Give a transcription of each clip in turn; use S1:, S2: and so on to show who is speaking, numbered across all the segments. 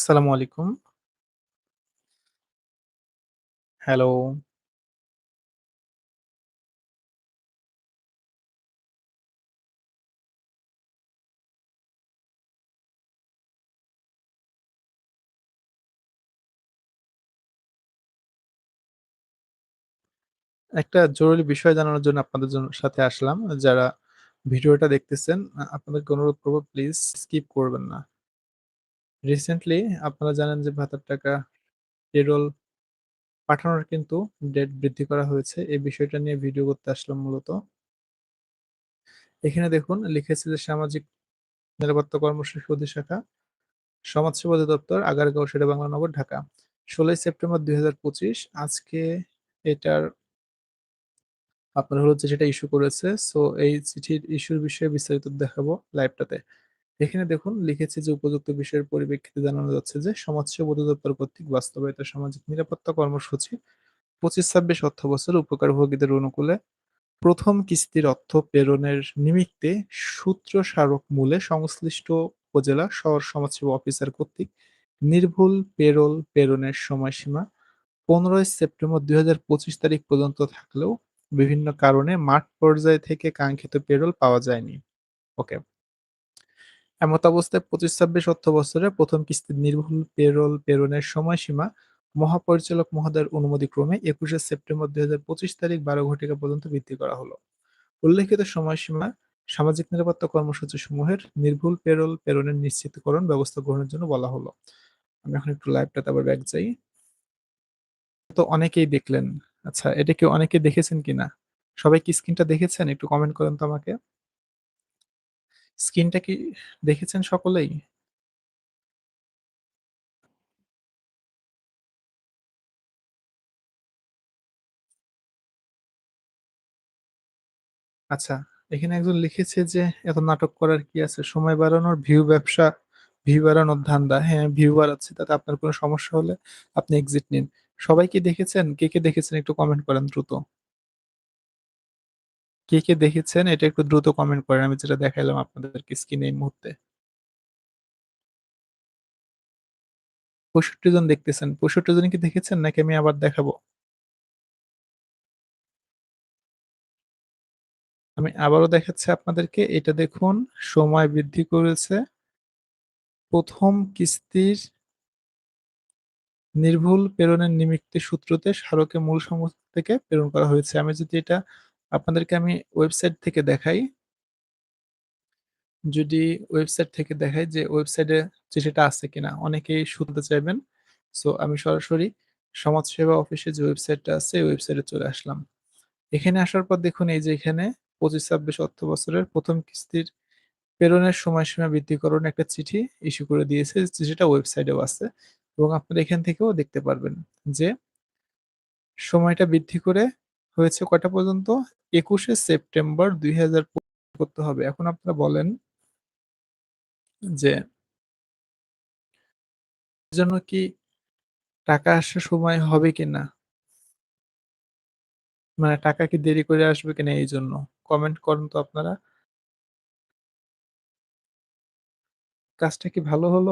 S1: আসসালামু আলাইকুম। হ্যালো। একটা জরুরি বিষয় জানানোর জন্য আপনাদের সাথে আসলাম। যারা ভিডিওটা দেখতেছেন, আ, আপনাদেরকে অনুরোধ করব, প্লিজ স্কিপ করবেন না। রিসেন্টলি আপনারা জানেন যে ভাতার টাকা পেরোল পাঠানোর কিন্তু ডেট বৃদ্ধি করা হয়েছে। এই বিষয়টা নিয়ে ভিডিও করতে আসলাম মূলত। এখানে দেখুন লিখেছে যে সামাজিক নিরাপত্তা কর্মসূচি অধিশাখা, সমাজসেবা অধিদপ্তর, আগারগাঁও শেরেবাংলা নগর, ঢাকা। ১৬ই সেপ্টেম্বর ২০২৫ আজকে এটার আপনার হলো যে যেটা ইস্যু করেছে। সো এই চিঠির ইস্যুর বিষয়ে বিস্তারিত দেখাবো লাইভটাতে। এখানে দেখুন, লিখেছে যে উপযুক্ত বিষয়ের পরিপ্রেক্ষিতে জানানো যাচ্ছে যে সমাজসেবা অধিদপ্তর কর্তৃক বাস্তবায়িত সামাজিক নিরাপত্তা কর্মসূচি পঁচিশ ২৫-২৬ অর্থবছর উপকারভোগীদের অনুকূলে প্রথম কিস্তির অর্থ প্রেরণের নিমিত্তে সূত্র স্মারক মূলে সংশ্লিষ্ট উপজেলা শহর সমাজসেবা অফিসার কর্তৃক নির্ভুল পেরোল প্রেরণের সময়সীমা ১৫ই সেপ্টেম্বর ২০২৫ তারিখ পর্যন্ত থাকলেও বিভিন্ন কারণে মাঠ পর্যায় থেকে কাঙ্ক্ষিত পেরোল পাওয়া যায়নি। ওকে। এমত অবস্থায় ২৫-২৬ অর্থবছরে প্রথম কিস্তির নির্ভুল পেরোল প্রেরণের সময়সীমা মহাপরিচালক মহোদয়ের অনুমতিক্রমে ২১শে সেপ্টেম্বর ২০২৫ তারিখ ১২ ঘটিকা পর্যন্ত বৃদ্ধি করা হলো। উল্লেখিত সময়সীমা সামাজিক নিরাপত্তা কর্মসূচি সমূহের নির্ভুল পেরোল প্রেরণের নিশ্চিতকরণ ব্যবস্থা গ্রহণের জন্য বলা হলো। আমি এখন একটু লাইভটাতে আবার ব্যাক যাই। তো অনেকেই দেখলেন। আচ্ছা এটা কি অনেকে দেখেছেন কিনা? সবাই কি স্ক্রিনটা দেখেছেন? একটু কমেন্ট করেন তো আমাকে। স্ক্রিনটা কি দেখেছেন সকলেই? আচ্ছা, এখানে একজন লিখেছে যে, "এত নাটক করার কি আছে? সময় বাড়ানোর ভিউ ব্যবসা, ভিউ বাড়ানোর ধান্দা।" হ্যাঁ, ভিউ বাড়াচ্ছি তাতে আপনার কোনো সমস্যা হলে আপনি এক্সিট নিন। সবাই কি দেখেছেন? কে, কে দেখেছেন একটু কমেন্ট করেন দ্রুত। কে, কে দেখেছেন এটা একটু দ্রুত কমেন্ট করেন। আমি যেটা দেখাইলাম আপনাদেরকে স্ক্রিনে এই মুহূর্তে। ৬৫ জন দেখতেছেন। ৬৫ জন কি দেখেছেন নাকি আমি আবার দেখাবো? আমি আবারও দেখাচ্ছি আপনাদেরকে। এটা দেখুন সময় বৃদ্ধি করেছে। প্রথম কিস্তির নির্ভুল প্রেরণের নিমিত্তে সূত্রতে স্মারকে মূল সংস্থা থেকে প্রেরণ করা হয়েছে। আমি যদি এটা আপনাদেরকে আমি ওয়েবসাইট থেকে দেখাই যদি ওয়েবসাইট থেকে দেখাই যে ওয়েবসাইটে চিঠিটা আছে কিনা? অনেকেই শুনতে চাইবেন। সো আমি সরাসরি সমাজসেবা অফিসে যে ওয়েবসাইটটা আছে, এই ওয়েবসাইটে চলে আসলাম। এখানে আসার পর দেখুন, এই যে এখানে ২৫-২৬ অর্থ বছরের প্রথম কিস্তির প্রেরণের সময়সীমা বৃদ্ধিকরণ একটা চিঠি ইস্যু করে দিয়েছে। চিঠিটা ওয়েবসাইটেও আছে এবং আপনারা এখান থেকেও দেখতে পারবেন যে সময়টা বৃদ্ধি করে হয়েছে কয়টা পর্যন্ত? ২১শে সেপ্টেম্বর ২০২৫ করতে হবে। এখন আপনারা বলেন যে জন্য কি টাকা আসার সময় হবে কিনা? মানে টাকা কি দেরি করে আসবে কিনা এই জন্য কমেন্ট করেন তো আপনারা। কাজটা কি ভালো হলো?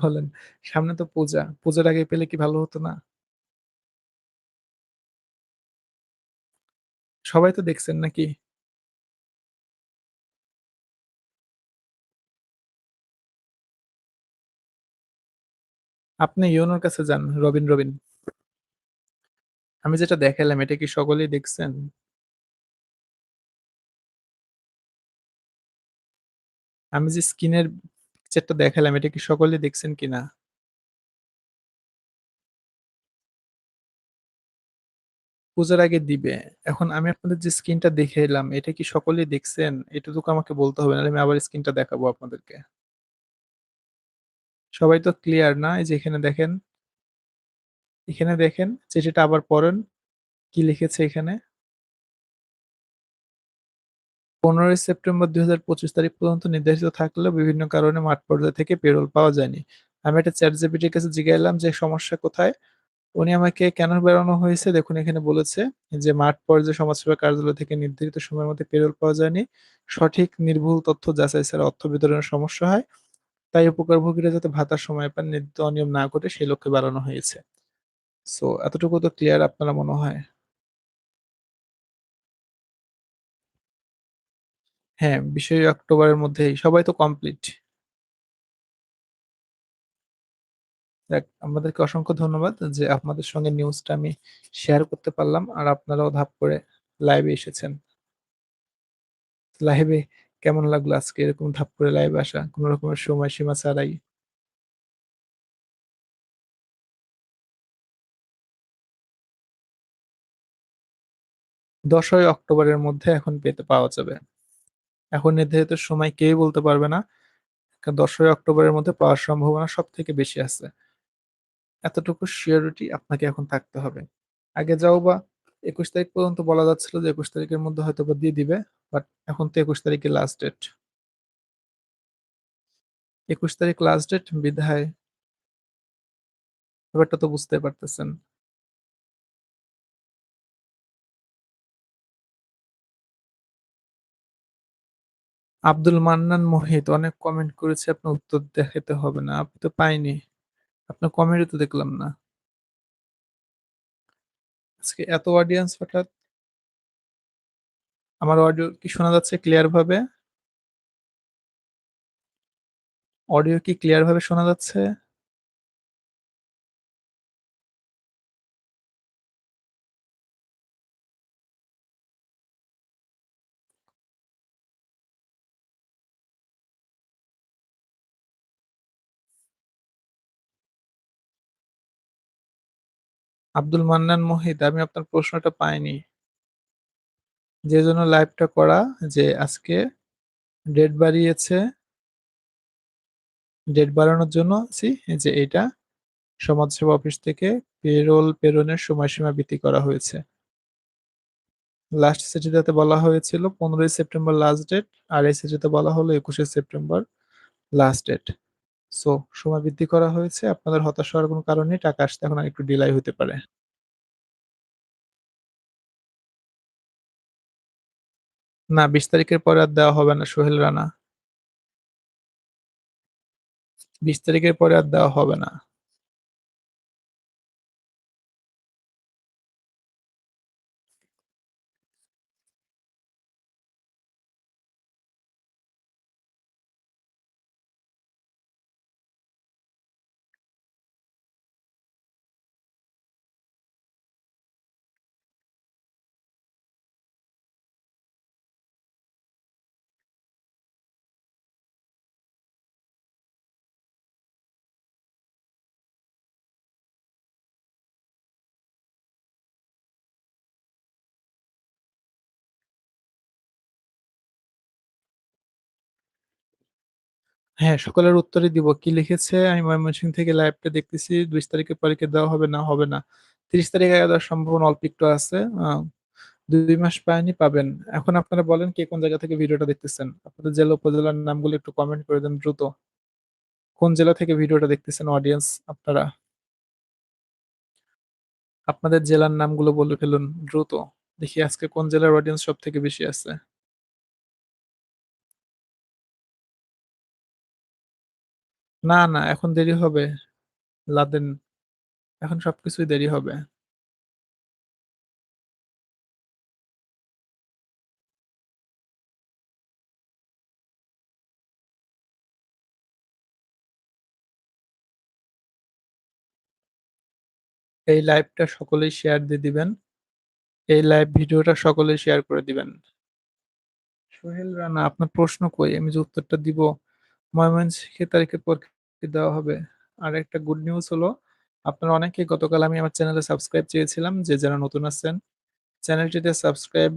S1: বলেন। সামনে তো পূজা। পূজার আগে পেলে কি ভালো হতো না? সবাই তো দেখছেন নাকি? আপনি ইউনোর কাছে যান। রবিন, রবিন। আমি যেটা দেখাইলাম এটা কি সকলেই দেখছেন? আমি যে স্ক্রিনের পিকচারটা দেখালাম এটা কি সকলেই দেখছেন কিনা? পূজার আগে দিবে। এখন আমি আপনাদের যে স্ক্রিনটা দেখাইলাম এটা কি সকলেই দেখছেন? এটুকু আমাকে বলতে হবে, নাহলে আমি আবার স্ক্রিনটা দেখাবো আপনাদেরকে। সবাই তো ক্লিয়ার না? এই যে এখানে দেখেন। এখানে দেখেন চিঠিটা আবার পড়েন। কি লিখেছে এখানে? ১৫ই সেপ্টেম্বর ২০২৫ তারিখ পর্যন্ত নির্ধারিত থাকলেও বিভিন্ন কারণে মাঠ পর্যায় থেকে পেরোল পাওয়া যায়নি। আমি এটা ChatGPT র কাছে জিজ্ঞাইলাম যে, সমস্যা কোথায়? উনি আমাকে কেন বেড়ানো হয়েছে দেখুন এখানে বলেছে যে মাঠ পর্যায়ে সমাজসেবা কার্যালয় থেকে নির্ধারিত সময়ের মধ্যে পেরোল পাওয়া যায়নি। সঠিক নির্ভুল তথ্য যাচাই ছাড়া অর্থ বিতরণের সমস্যা হয়। তাই উপকারভোগীরা যাতে ভাতার সময় পান নির্ধারিত অনিয়ম না করে সেই লক্ষ্যে বাড়ানো হয়েছে। সো এতটুকু তো ক্লিয়ার আপনার মনে হয়? হ্যাঁ, ২০শে অক্টোবরের মধ্যেই সবাই তো কমপ্লিট। যাক আপনাদেরকে অসংখ্য ধন্যবাদ যে আপনাদের সঙ্গে নিউজটা আমি শেয়ার করতে পারলাম। আর আপনারাও ধাপ করে লাইভে এসেছেন। লাইভে কেমন লাগল আজকে এরকম ধাপ করে লাইভে আসা? কোন রকমের সময়সীমা ছাড়াই? ১০ই অক্টোবরের মধ্যে এখন পেতে পাওয়া যাবে। এখন নির্ধারিত সময় কেউই বলতে পারবে না। দশই অক্টোবরের মধ্যে পাওয়ার সম্ভাবনা সব থেকে বেশি আছে। এতটুকু সিউরিটি আপনাকে এখন থাকতে হবে। আগে যাও বা ২১ তারিখ পর্যন্ত বলা যাচ্ছিল যে ২১ তারিখের মধ্যে হয়তো বা দিয়ে দিবে। বাট এখন তো একুশ তারিখে লাস্ট ডেট। ২১ তারিখ লাস্ট ডেট বিধায় ব্যাপারটা তো বুঝতে পারতেছেন। আব্দুল মান্নান মোহিত, অনেক কমেন্ট করেছে আপনার উত্তর দেখাতে হবে না। আপনি তো পাইনি। আপনার কমেন্টে তো দেখলাম না। আজকে এত অডিয়েন্স হঠাৎ? আমার অডিও কি শোনা যাচ্ছে ক্লিয়ার ভাবে? অডিও কি ক্লিয়ার ভাবে শোনা যাচ্ছে? আব্দুল মান্নান মোহিত, আমি আপনার প্রশ্নটা পাইনি। যে জন্য লাইভটা করা, যে আজকে ডেট বাড়িয়েছে, ডেট বাড়ানোর জন্য ছি যে এটা সমাজসেবা অফিস থেকে পেরোল প্রেরণের সময়সীমা বৃদ্ধি করা হয়েছে। লাস্ট চিঠিটাতে বলা হয়েছিল ১৫ই সেপ্টেম্বর লাস্ট ডেট, আর এই চিঠিতে বলা হলো ২১শে সেপ্টেম্বর লাস্ট ডেট। সো সময় বৃদ্ধি করা হয়েছে। আপনাদের হতাশ হওয়ার কোনো কারণ নেই। টাকা আসতে এখন আরেকটু ডিলাই হতে পারে। না ২০ তারিখের পরে আর দেওয়া হবে না, সোহেল রানা। ২০ তারিখের পরে আর দেওয়া হবে না। হ্যাঁ, সকলের উত্তরই দিব। কি লিখেছে? আমি ময়মনসিংহ থেকে লাইভটা দেখতেছি। ২০ তারিখের পরে কি দেওয়া হবে? না, হবে না। ৩০ তারিখে দেওয়ার সম্ভাবনা অল্প একটু আছে। ২ মাস পায়নি, পাবেন। এখন আপনারা বলেন কে কোন জায়গা থেকে ভিডিওটা দেখতেছেন? আপনাদের জেলা, উপজেলার নামগুলো একটু কমেন্ট করে দেন দ্রুত। কোন জেলা থেকে ভিডিওটা দেখতেছেন অডিয়েন্স আপনারা? আপনাদের জেলার নামগুলো বলে ফেলুন দ্রুত। দেখি আজকে কোন জেলার অডিয়েন্স সবথেকে বেশি আছে। না, না এখন দেরি হবে। লাদেন। এখন সবকিছুই দেরি হবে। এই লাইভটা সকলেই শেয়ার দিয়ে দিবেন। এই লাইভ ভিডিওটা সকলেই শেয়ার করে দিবেন। সোহেল রানা আপনার প্রশ্ন কই? আমি যে উত্তরটা দিব, ময়মনসিংহের তারিখের পর দেওয়া হবে? আর একটা গুড নিউজ হলো, আপনারা অনেকেই গতকাল আমি আমার চ্যানেলে সাবস্ক্রাইব চেয়েছিলাম যে যারা নতুন আছেন, চ্যানেলটিতে সাবস্ক্রাইব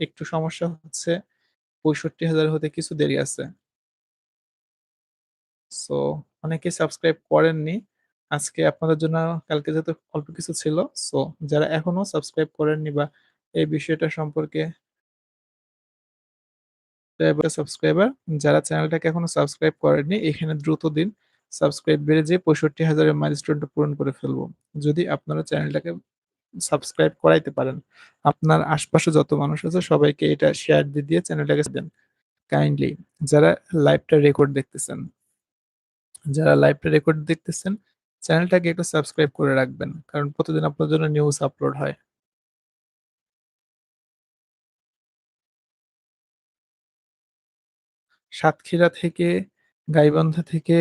S1: একটু সমস্যা হচ্ছে। ৬৫,০০০ হতে কিছু দেরি আছে। সো অনেকেই সাবস্ক্রাইব করেননি। আজকে আপনাদের জন্য কালকে যেহেতু অল্প কিছু ছিল, সো যারা এখনও সাবস্ক্রাইব করেননি বা এই বিষয়টা সম্পর্কে সাবস্ক্রাইবার সাবস্ক্রাইবার যারা চ্যানেলটাকে এখনও সাবস্ক্রাইব করেননি এখানে দ্রুত দিন। সাবস্ক্রাইব বেড়ে যেয়ে ৬৫,০০০ এর মাইলস্টোনটা পূরণ করে ফেলব। যদি আপনারা চ্যানেলটাকে সাবস্ক্রাইব করাইতে পারেন। আপনার আশপাশে যত মানুষ আছে সবাইকে এটা শেয়ার দিয়ে, দিয়ে চ্যানেলটাকে দেন। কাইন্ডলি যারা লাইভটা রেকর্ড দেখতেছেন যারা লাইভটা রেকর্ড দেখতেছেন চ্যানেলটাকে একটু সাবস্ক্রাইব করে রাখবেন। কারণ প্রতিদিন আপনার জন্য নিউজ আপলোড হয়। সাতক্ষীরা থেকে, গাইবান্ধা থেকে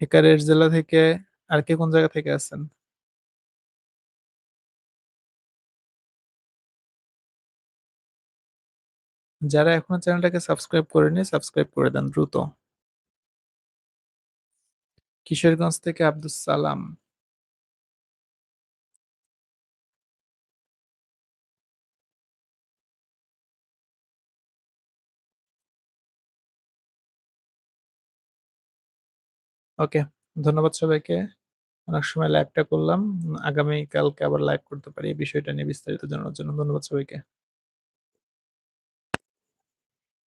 S1: একারের জেলা থেকে আর কে কোন জায়গা থেকে আছেন? যারা এখনও চ্যানেলটাকে সাবস্ক্রাইব করেনি, সাবস্ক্রাইব করে দেন দ্রুত। কিশোরগঞ্জ থেকে আব্দুস সালাম। ওকে, ধন্যবাদ সবাইকে। অনেক সময় লাইভটা করলাম। আগামী কালকে আবার লাইভ করতে পারি এই বিষয়টা নিয়ে বিস্তারিত জানার জন্য। ধন্যবাদ সবাইকে।